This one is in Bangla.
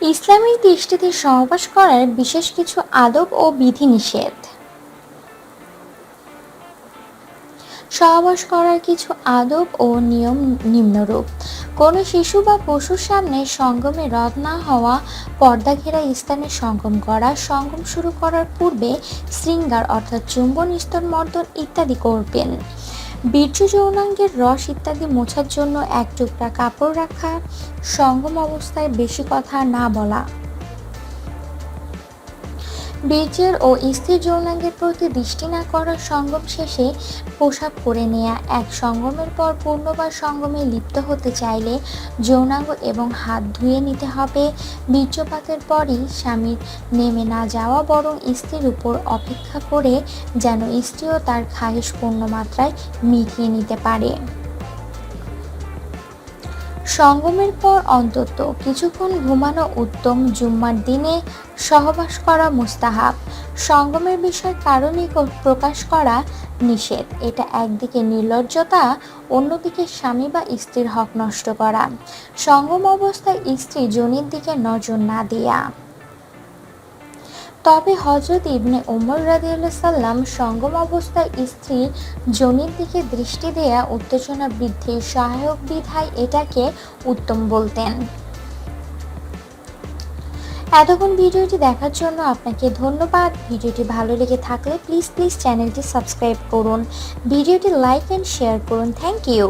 ইসলামিক দৃষ্টিতে সহবাস করার বিশেষ কিছু আদব ও বিধিনিষেধ। সহবাস করার কিছু আদব ও নিয়ম নিম্নরূপ। কোনো শিশু বা পশুর সামনে সঙ্গমে রদ না হওয়া, পর্দা ঘেরা স্থানে সঙ্গম করা, সঙ্গম শুরু করার পূর্বে শৃঙ্গার অর্থাৎ চুম্বন স্তর মর্দন ইত্যাদি করবেন। বীর্য যৌনাঙ্গের রস ইত্যাদি মোছার জন্য এক টুকরা কাপড় রাখা, সঙ্গম অবস্থায় বেশি কথা না বলা। বীর্যের ও স্থির যৌনাঙ্গের প্রতি দৃষ্টি না করার সঙ্গম শেষে পোশাক পরে নেয়া এক সঙ্গমের পর পূর্ণবার সঙ্গমে লিপ্ত হতে চাইলে যৌনাঙ্গ এবং হাত ধুয়ে নিতে হবে। বীর্যপাতের পরই স্বামীর নেমে না যাওয়া বরং স্ত্রীর উপর অপেক্ষা করে যেন স্ত্রীও তার খাহেশ পূর্ণ মাত্রায় মিটিয়ে নিতে পারে। সঙ্গমের পর অন্তত কিছুক্ষণ ঘুমানো উত্তম জুম্মার দিনে সহবাস করা মুস্তাহাব। সঙ্গমের বিষয় কারণে প্রকাশ করা নিষেধ। এটা একদিকে নির্লজ্জতা, অন্যদিকে স্বামী বা স্ত্রীর হক নষ্ট করা। সঙ্গম অবস্থায় স্ত্রী জনির দিকে নজর না দেয়া। তবে হজরত ইবনে উমর রাদিয়াল্লাহু সাল্লাম সঙ্গম অবস্থায় স্ত্রী জনির দিকে দৃষ্টি দেয়া উত্তেজনা বৃদ্ধির সহায়ক বিধায় এটাকে উত্তম বলতেন। এতক্ষণ ভিডিওটি দেখার জন্য আপনাকে ধন্যবাদ। ভিডিওটি ভালো লেগে থাকলে প্লিজ প্লিজ চ্যানেলটি সাবস্ক্রাইব করুন। ভিডিওটি লাইক অ্যান্ড শেয়ার করুন। Thank you